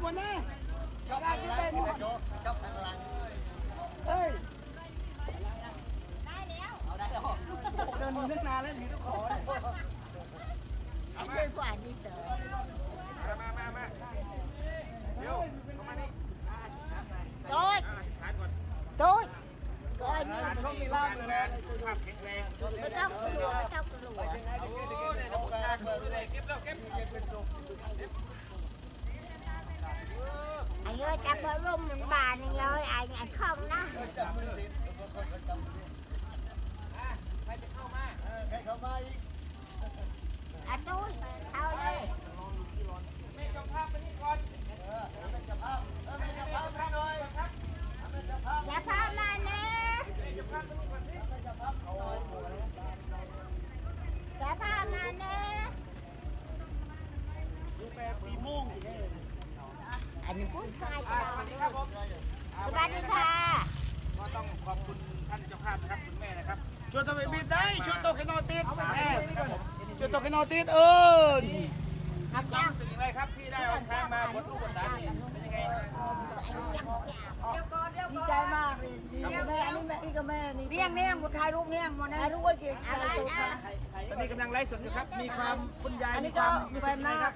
ไปมูบนนะชอบทางหลังพี่ตาโจชอบทางหลังเฮ้ยได้แล้วเอาได้แล้วเดินมือนึกนานแล้วหนีต้องขอเลยไอ้เจ้ากว่านี่เต๋อมามามาเดี๋ยวเข้ามานี่โต้ยทานก่อนโต้ยโต้ยนี่ช่องมีล่ามเลยนะสุขภาพแข็งแรงไม่ต้องกลัวไม่ต้องกลัวโอ้เนี่ยน้ำตาเกิดเลยเก็บแล้วเก็บไ บานอย่างเลยไอ้ไอ้คอมนะ จับมือติดจับมือ ใครจะเข้ามา ใครเข้ามาอีก อ่ะโต้ยเอาเลย แม่จับภาพไปนี่ก่อน ไม่จับภาพไม่จับภาพหน่อยไม่จับภาพ อย่าพามานะ จับภาพไปนี่ก่อนสิ ไม่จับภาพเอาไว้ อย่าพามานะ ดูแปดปีโมง อันนี้พูดง่าย อ่า จัง สวัสดีครับผม สวัสดีค่ะ ก็ต้องขอบคุณท่านเจ้าภาพนะครับคุณแม่นะครับช่วยตัวไปบิดได้ช่วยตัวขนอนติดแน่ช่วยตัวขนอนติดเออครับควาจ้ามรู้สึกอย่างไรครับที่ได้เอาช้างมาบนลูกบนหลานนี่เป็นยังไงไอ้จังจ้าดีใจมากเลยดีกับแม่อันนี้แม่นี่กับแม่นี่เลี้ยงเลี้ยงบุตรถ่ายรูปเลี้ยงหมดนะถ่ายรูปไว้เก่งอะไรถ่ายรูปนะตอนนี้กำลังไลฟ์สดอยู่ครับ มีความคุณยายอันมีนี้คก็วามรู้แฟสึกนยังไงนาครัคบ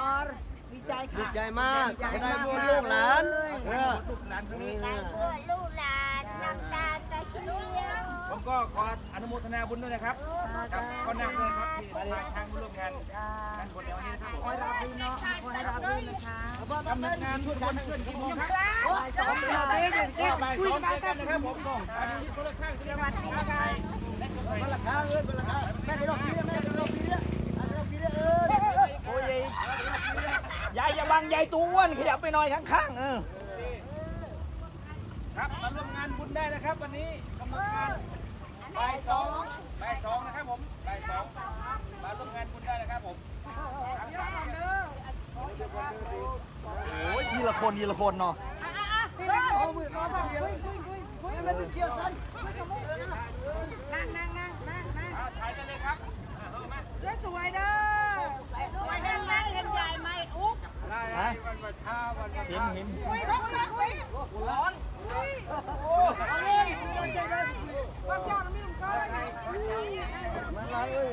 ออร ดีใจดีค่ะใจมากจะได้บุญลูกหลานเออลูกหลานคนนี้ได้เพื่อลูกหลานน้ำตาลตะเชียวผมก็ขออนุโมทนาบุญด้วยนะครับครับก็นักเลยครับที่พาช้างมาร่วมงานงานบนในวันนี้นะครับขอให้รับดีเนาะขอให้รับดีนะคะกำหนดงานทุกคนเคลื่อนกี่โมงครับสองปีเด็กเด็กบ่ายสองเจอกันนะครับผมอันนี้คนละข้างแสดงว่าที่ทางไทยและคนไทยมันราคาเอ้ยมันราคาแม่ไปรอบนี้แม่ไปรอบนี้แม่ไปรอบนี้เออโอ้ยยายอย่าบังยาย ตัวอ้วนขยับไปหน่อยข้างๆเออครับมาร่วมงานบุญได้นะครับ วันนี้กำหนดงานบ่ายสองบ่ายสองนะครับผมบ่ายสองมาร่วมงานบุญได้นะครับผมโอ้ยทีละคนทีละคนเนาะเอามือเอามือเกี่ยวไม่ไม่เกี่ยวกัน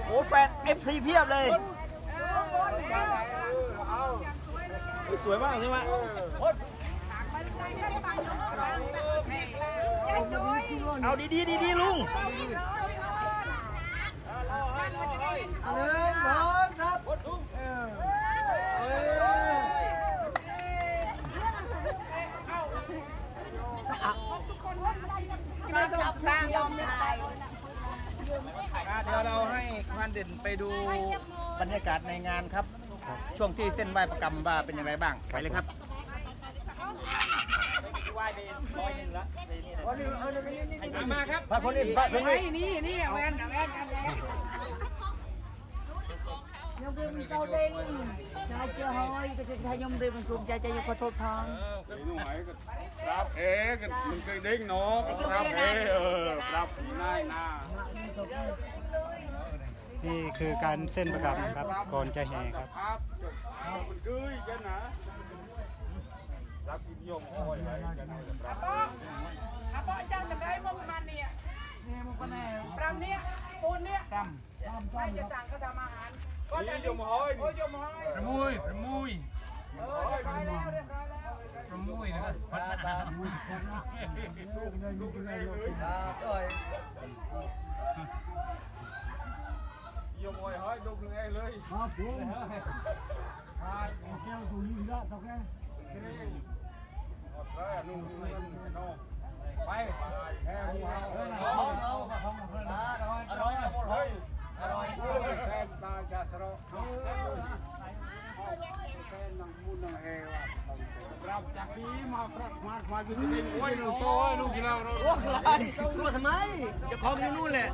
โอ้แฟน FC เพียบเลยสวยมากใช่ไหมเอาดีดีดีดีลุงเอาหนึ่งสองสามเออ มาสบตายอมถ่าย อ่าเดี๋ยวเราให้ควานเด่นไปดูบรรยากาศในงานครับ ช่วงที่เส้นไหว้ประกรรมว่าเป็นอย่างไรบ้างไปเลยครับไหวไปร้อยหนึ่งละมาครับพระคนนี้พระคนนี้นี่นี่แวนแวนกันแล้วยมเรียนเจ้าเด้งใจเจ้าหอยก็จะให้ยมเรียนมันกลุ่มใจใจยกขอโทษทางรับเอ๊ะมันเคยเด้งเนาะรับเอ๊ะเออรับง่ายนะ นี่คือการเส้นประกรรมครับ ก่อนจะแห่ครับครับมันเกยกันนะรับกินยมโอ้ยไรกันนะรับอาป้าเจ้าจะได้มุมมันเนี่ยปรำเนี่ยปูนเนี่ยไม่จะสั่งก็ทำอาหารก็จะนี่ยมห้อยโอ้ยยมห้อยประมุยประมุยเออเรียบร้อยแล้วเรียบร้อยแล้วประมุยนะครับตาตาตายมห้อยห้อยดูไงเลยครับผมใช่แก้วตัวนี้ละกแก้วนุ่งเงินนอกอร่อยนะพ่อเลยอร่อยแฟนตาจะสระแฟนนังมุนนังเฮวะรับจากนี้มาพระมามาจะนี่โอ้ยลูกโตลูกกีฬาเราโอ้อะไรรู้ทำไมเจะของอยู่นู่นแหละ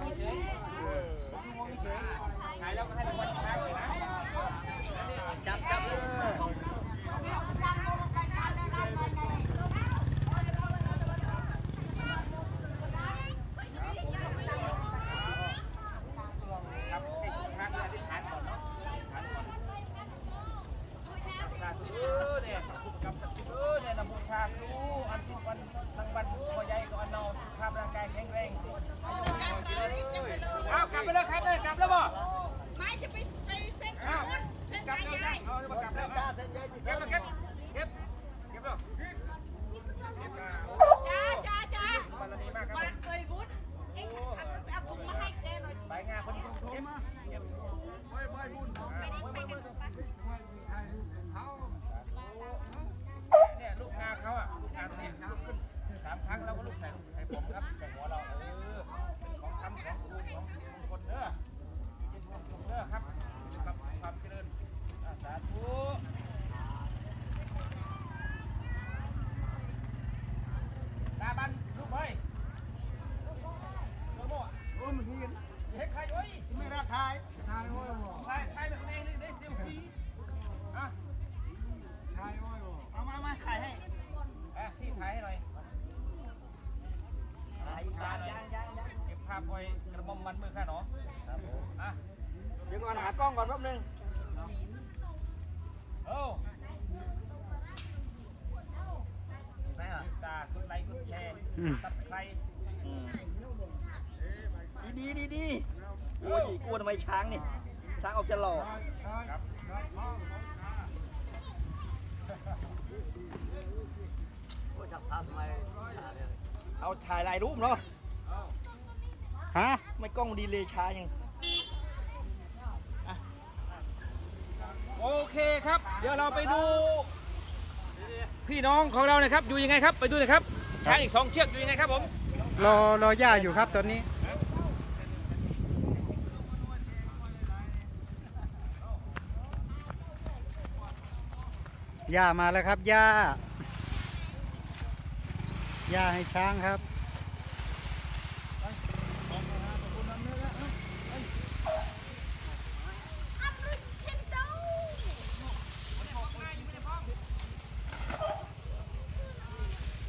แชร์อืมซับสไครดีดีดีดีโอ้ยกลัวทำไมช้างนี่ ช้างออกจะหล่อครับโอ้ยจับภาพทำไมเอาถ่ายลายรูปเนาะฮะไม่กล้องดีเลยช้ายังโอเคครับ เดี๋ยวเราไปดู พี่น้องของเรานะครับอยู่ยังไงครับ ไปดูน่อยครับ ช้างอีกสองเชือกอยู่ยังไงครับผม รอรอย่าอยู่ครับตอนนี้ ย่ามาแล้วครับย่าย่าให้ช้างครับ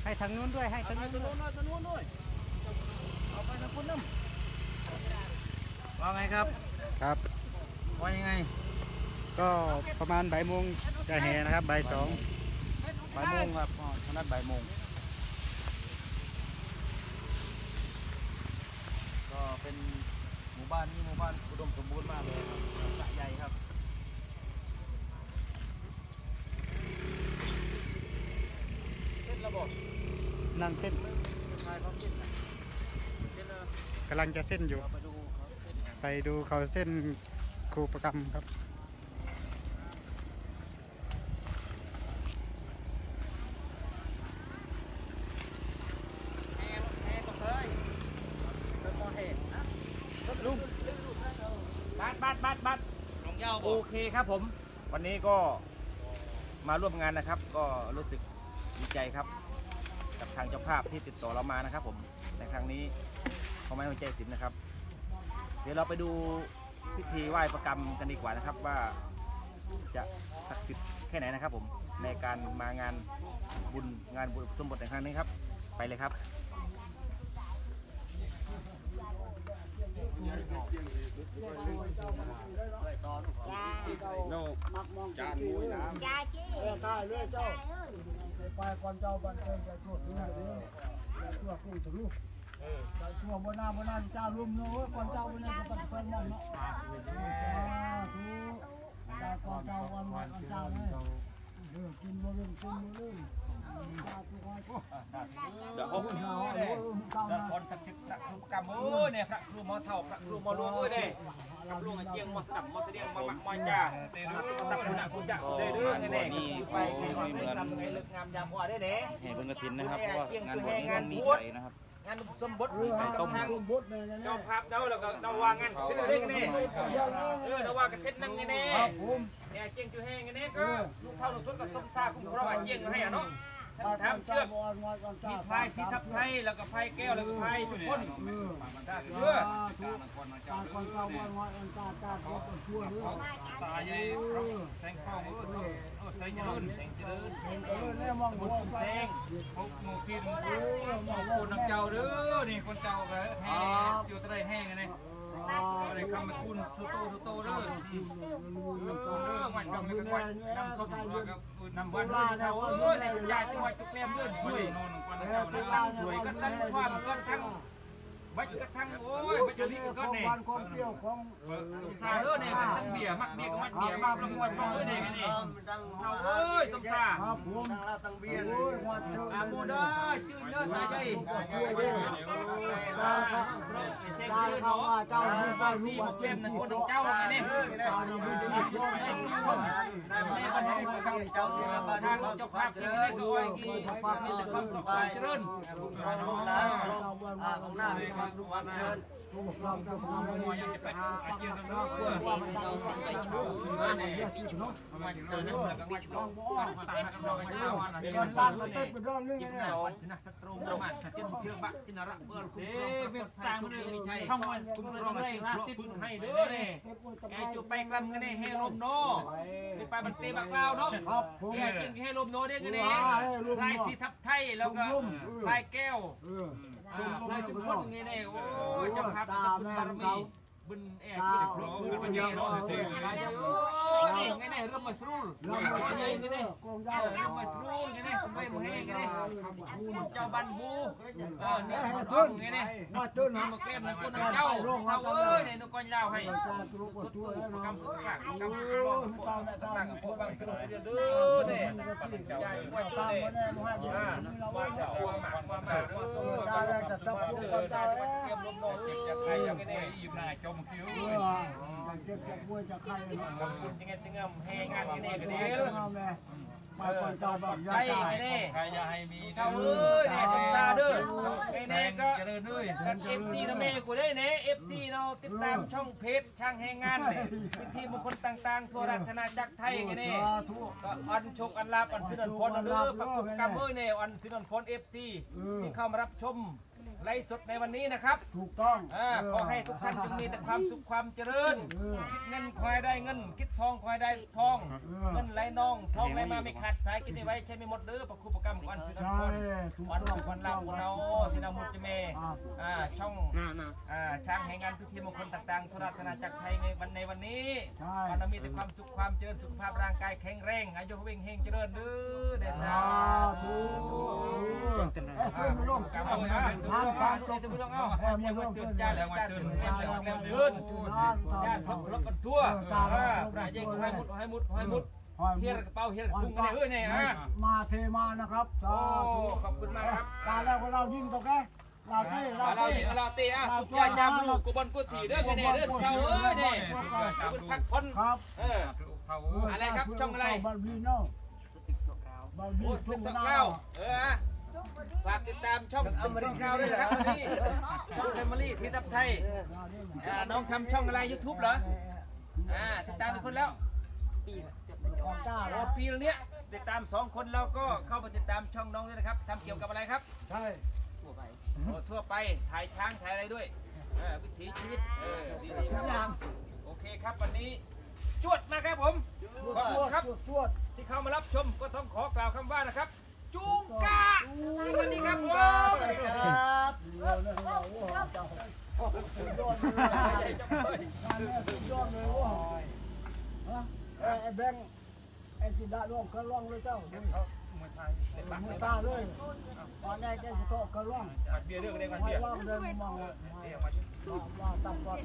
ให้ทางนู้นด้วยให้ทางนู้นด้วยว่าไงครับครับว่ายังไง ก็ประมาณบ่ายโมงจะแห่นะครับบ่ายสองบ่ายโมงครับอ๋อนัดบ่ายโมงก็เป็นหมู่บ้านนี้หมู่บ้านอุดมสมบูรณ์มากเลยครับสระใหญ่ครับเส้นระบบ นั่งเส้นชายเขาเส้นนะเส้นเลยกำลังจะเส้นอยู่ เราไปดูเขาเส้นนะไปดูเขาเส้นครูประกรรมครับบัตรบัตรบัตรบัตรโอเคครับผม วันนี้ก็มาร่วมงานนะครับ ก็รู้สึกดีใจครับ กับทางเจ้าภาพที่ติดต่อเรามานะครับ ผมในครั้งนี้เขาไม่ไว้ใจสินนะครับ เดี๋ยวเราไปดูพิธีไหว้ประกรรมกันดีกว่านะครับว่าจะศักดิ์สิทธิ์แค่ไหนนะครับ ผมในการมางานบุญงานบุญสมบทในครั้งนี้ครับ ไปเลยครับจ้าโน่จานมุ้ยน้ำจ้าจี้ตายเลยเจ้า ไปก่อนเจ้าบันเทิงจะตรวจด้วยเด้อตรวจกูจะรู้ใจชั่วบนหน้าบนหน้าเจ้ารุมเนาะก่อนเจ้าบนหน้าจะต้องเป็นมันเนาะทุกเจ้าก่อนเจ้าวันวันเจ้าเนี่ยเองกินบ่เรื่องกินบ่เรื่อง เดี๋ยวเขาพูดเลยเดี๋ยวคนศักดิ์สิทธิ์พระครูกรรมโอ้ยเนี่ยพระครูหมอเท่าพระครูหมอหลวงเอ้ยเนี่ยกับลวงเจียงมอสับมอเสดียงมอหมักมอจ้าเตดูตับคุณะคุณจะเตดูไงเนี่ยไปไงเหมือนไงเลิกงามยามพอได้เด้แห่บุญกระถินนะครับเพราะว่างานบวชนี้ต้องมีไถนะครับงานสมบทเออไปให้ต้มทางเจ้าภาพเจ้าแล้วก็เจ้าวางงานเทศเรื่องนี่เออเจ้าว่ากันเทศนั่งไงแน่ครับผมเนี่ยเจียงจูแห้งไงแน่ก็ลูกเท่าลูกทุนกับสมซาคุ้มครองเจียงให้อะเนาะ สามเชือกมีพายสีทับไทยแล้วก็พายแก้วแล้วก็พายทุกคนเออสาเพื่อกตาคนเจ้าวันวันอันตาตาทุกคนทั่วเรื่อตาใหญ่ครับแสงทองเออเออแสงเจริญแสงเจริญเออเนี่ยมองบุบุญญคุณแสงพกหมูฟินโอ้หมูปูน้ำเจ้าเด้อนี่คนเจ้าก็แห้อยู่ตะไดแห้งไงนี่ อะไรคำมาคุณโตโตเด้อเออวันก็ไม่ก็ว่าน้ำส้มกับน้ำหวานเด้อเจ้าเอ้ยนี่ยายจังหวัดจุกแกล้มเด้อด้วยนอนกันเจ้านะตั้งสวยกันตั้งความกันทั้ง บัดกันทั้งโอ้ยบัดจะลีกันก็ของแน่หวานของเปรี้ยวของสงสารเด้อเนี่ยมันทั้งเบียร์มักเบียร์ก็มักเบียร์มักรางวัลมักเด้อเนี่ยนี่เอาเอ้ยสงสารครับผมตั้งลาตั้งเบียร์โอ้ยวัดเจ้าอาโมเด้อจื้อเด้อตาใจตาเขาว่าเจ้าลูกเจ้าลูสี่กหกเล่มหนึ่งคนหนึ่งเจ้าไงนี่ตาลูกเจ้าลูกไอ้ทุกคนได้มาให้คนเจ้าเบียร์บ้านทางเจ้าภาพที่ได้ก็ไว้กี่ความมีแต่ความสุขความเจริญรองลูกหลานรองอ่าของหน้ามีความสุขความเจริญลูกเราจะทำอะไรจะไปอาเจียนนอกเพื่อมาเนี่ยมาเจอหนึ่งแล้วก็มาช่องบ้านตากับเราเจ้าอันนี้บ้านมันเต้นเป็นเรื่องนี้จิตเนี่ยเจ้าจินักสตรูประมาณจินเชื่อบักจินระเบิดคุณรองเรื่องต่างเรื่องนี้ใช่ช่องวันคุณรองอะไรนะติดให้เด้อเนี่ยแกจูไปกลำกันเนี่ยให้ลมโนนี่ไปบันเตบักลาวเนาะครับผมแกกินให้ลมโนได้กันเนี่ยลา ยสีทับไทยแล้วก็ลายแก้วเออลายจุดพดอย่างนี้เนี่ยโอ้ยเจ้าภาพจะบุญบารมีบุญแอบบุญพร้อมบุญปัญญาเนาะลายเจ้าโอ้ยไงเนี่ยเริ่มมาสู้เราเริ่มจะมายัใหญ่งกันไงเนี่ยกองเอยาวอเริ่มมาสู้กันเนี่ยคุณไม่บุแห้กันเนี่ยเจ้าบันบูเออเนี่ยมาต้นไงเนี่ยมาต้นสีนะมาแก้มนะคนเจ้าเท่าเอ้ยเนี่ยนกกอนยาวให้ตาตุกทุกตัวผู้แล้วกำสุเนาะขกำสุขกำสุขกำสุขกำสุขกำสุขเด้อเนี่ยใหญ่กว่าเจ้าเนี่ยอ่าว่าจะอ้วกหมากว่าหมากว่าส้มว่าก็จะต้องพูดกันได้เตรียนอนเจ็บจะใครยังไงเนี่ยอยู่หน้าจมคิ้วเออจะเจ็บจะป่วยจะไข้เนาะกำสุขยังไงจึงงแหงานที่นี่ก็ดีเออเอาแม่มาคนจ้าบอกใช่ยาไงตายนี่ใครจะให้มีเท่าเอ้ยเนี่ยสงสารเด้อไอ้เน่ก็เจริญด้วยกันเอฟซีนะแม่กูได้เน่เอฟซีเราติดตามช่องเพจช่างแหงงานเนี่ยวิธีมงคลต่างๆ ทั่วราชนาจักรไทยไงนี่ก็อันโชคอันลาบอันสินนพลอันเด้อพระคุณกรรมเอ้ยเนี่ยอันสินนพลเอฟซีที่เข้ามารับชม ไลฟ์สดในวันนี้นะครับถูกต้องอ่าขอให้ทุกท่านจงมีแต่ความสุขความเจริญคิดเงินคอยได้เงิน คิดทองคอยได้ทองเงินไหลนอง ทองไหลมาไม่ขาดสายกินได้ไว้ใช้ไม่หมดเด้อพระคุณประกรรมของอันสินนใช่พลถูกวันต้องวันลาวันเราสินามุจเมอ่าช่องอ่าช่างแห่งงานพิธีมงคลต่างๆทุราธนาจักรไทยในวันในวันนี้ใช่วันมีแต่ความสุขความเจริญสุขภาพร่างกายแข็งแรงอายุวิ่งเฮงเจริญเด้อเดชาสาธุ เอ้ยขึ้นมาลงกรรมเอาเอามานะทาเลยจะไม่ต้องเอาให้มันยังตื่นใจแล้วจ้าตื่นเต้นแล้วแล้วเดินญาติพักรบกันทั่วประเยงให้มุดให้มุดให้มุดเฮียกระเป๋าเฮียทุ่งกันเลยเอ้ยเนี่ยฮะมาเทมานะครับโอ้ขอบคุณมากครับตาแล้วก็เรายิ่งตรงแกเราต้เราต้เราตะอะสุขยาจามลูกกบนกุฏิเด้อแม่ยเด้อเจ้าเอ้ยเนี่ยคุณพักผ่อนครับเอออะไรครับช่องอะไรบาร์บีโน่บาร์บีโอ้สทุ่กสกาเก้าเออ ฝากติดตามช่องสกสกเก้าด้วยนะครับวันนี้ช่องแฟมิลี่สีทับไทยน้องทำช่องอะไรยูทูบเหรออ่าติดตามทุกคนแล้วของจ้าโอ้ปีเนี้ยติดตามสองคนเราก็เข้ามาติดตามช่องน้องด้วยนะครับทำเกี่ยวกับอะไรครับใช่โอ้ทั่วไปถ่ายช้างถ่ายอะไรด้วยเออวิถีชีวิตเออดีๆครับโอเคครับวันนี้จวดมาครับผมขอบคุณครับชวดที่เข้ามารับชมก็ต้องขอกล่าวคำว่านะครับ จูงกาสวัสดีครับผมสวัสดีครับไอ้แบงค์ไอ้จินดาล่องกระล่องเลยเจ้าเมือตาเลยตอนนี้แกจะโตกระล่องเบียร์เรื่องอะไรกันเบียร์ว่างเดินมองว่าว่าตับปอด